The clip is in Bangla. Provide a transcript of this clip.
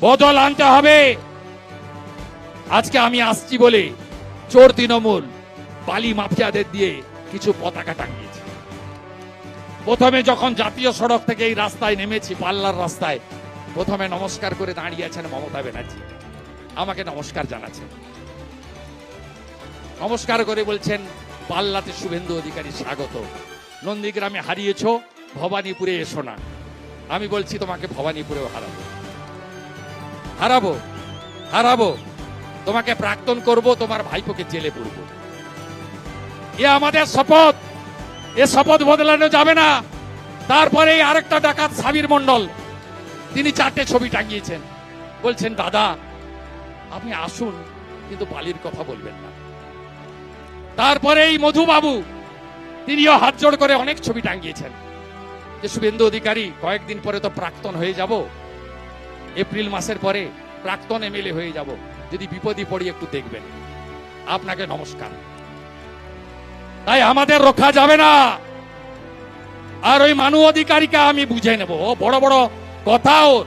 বদল আনতে হবে। আজকে আমি আসছি বলে চোর তৃণমূল, বালি মাফিয়াদের দিয়ে কিছু পতাকা টাঙিয়েছে। প্রথমে যখন জাতীয় সড়ক থেকে এই রাস্তায় নেমেছি, পাল্লার রাস্তায়, প্রথমে নমস্কার করে দাঁড়িয়ে আছেন মমতা ব্যানার্জি। আমাকে নমস্কার জানাচ্ছেন। নমস্কার করে বলছেন, পাল্লাতে শুভেন্দু অধিকারী স্বাগত। নন্দীগ্রামে হারিয়েছ, ভবানীপুরে এসো না। আমি বলছি, তোমাকে ভবানীপুরেও হারাবো। হারাবো হারাবো। তোমাকে প্রাক্তন করব, তোমার ভাইপোকে জেলে পড়ব। এ আমাদের শপথ। এ শপথ বদলানো যাবে না। তারপরে আরেকটা ডাকাত সাবির মন্ডল তিনি চারটে ছবি টাঙিয়েছেন। বলছেন, দাদা, আপনি আসুন, কিন্তু বালির কথা বলবেন না। তারপরে এই মধুবাবু, তিনিও হাত জোড় করে অনেক ছবি টাঙিয়েছেন। যে শুভেন্দু অধিকারী, কয়েকদিন পরে তো প্রাক্তন হয়ে যাব। এপ্রিল মাসের পরে প্রাক্তন এমএলএ হয়ে যাব। যদি বিপদে পড়ি একটু দেখবেন। আপনাকে নমস্কার। তাই আমাদের রক্ষা যাবে না। আর ওই মানু অধিকারীকে আমি বুঝে নেব। ও বড় বড় কথা ওর